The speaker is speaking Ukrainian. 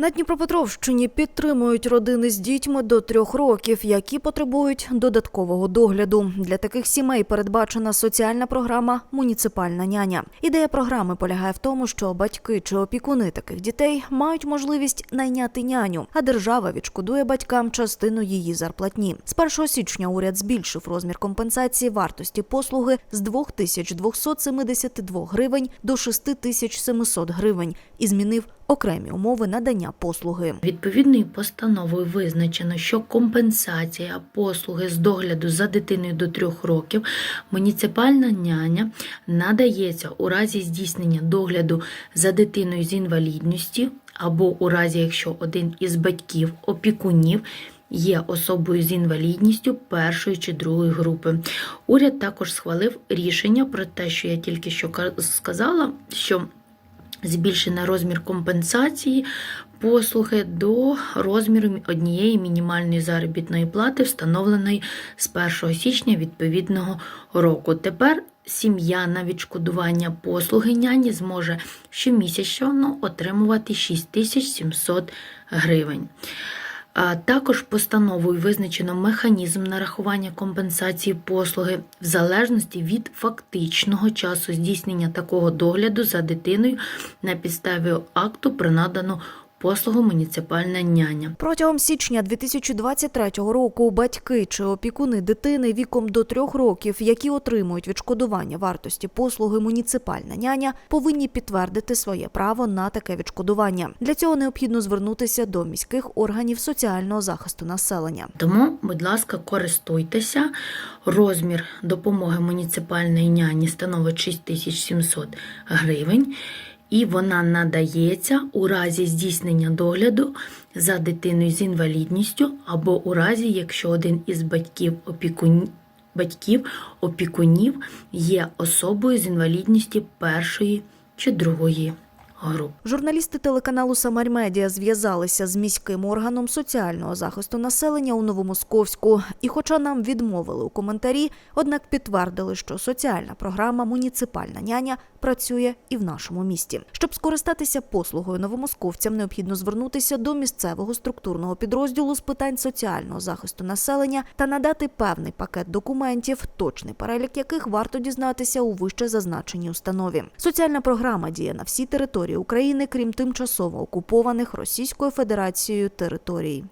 На Дніпропетровщині підтримують родини з дітьми до трьох років, які потребують додаткового догляду. Для таких сімей передбачена соціальна програма Муніципальна няня. Ідея програми полягає в тому, що батьки чи опікуни таких дітей мають можливість найняти няню, а держава відшкодує батькам частину її зарплатні. З 1 січня уряд збільшив розмір компенсації вартості послуги з 2272 гривень до 6700 гривень і змінив окремі умови надання послуги. Відповідною постановою визначено, що компенсація послуги з догляду за дитиною до трьох років муніципальна няня надається у разі здійснення догляду за дитиною з інвалідністю або у разі, якщо один із батьків опікунів. Є особою з інвалідністю першої чи другої групи. Уряд також схвалив рішення про те, що я тільки що ка- сказала, що збільшений розмір компенсації послуги до розміру однієї мінімальної заробітної плати, встановленої з 1 січня відповідного року. Тепер сім'я на відшкодування послуги няні зможе щомісячно отримувати 6700 гривень. Також постановою визначено механізм нарахування компенсації послуги в залежності від фактичного часу здійснення такого догляду за дитиною на підставі акту про надану послугу муніципальна няня. Протягом січня 2023 року батьки чи опікуни дитини віком до трьох років, які отримують відшкодування вартості послуги муніципальна няня, повинні підтвердити своє право на таке відшкодування. Для цього необхідно звернутися до міських органів соціального захисту населення. Тому, будь ласка, користуйтеся. Розмір допомоги муніципальної няні становить 6700 гривень, і вона надається у разі здійснення догляду за дитиною з інвалідністю або у разі, якщо один із батьків опікунів батьків опікунів є особою з інвалідністю першої чи другої груп. Журналісти телеканалу Самарь Медіа зв'язалися з міським органом соціального захисту населення у Новомосковську. І, хоча нам відмовили у коментарі, однак підтвердили, що соціальна програма Муніципальна няня працює і в нашому місті. Щоб скористатися послугою новомосковцям, необхідно звернутися до місцевого структурного підрозділу з питань соціального захисту населення та надати певний пакет документів, точний перелік яких варто дізнатися у вище зазначеній установі. Соціальна програма діє на всій території України, крім тимчасово окупованих Російською Федерацією територій.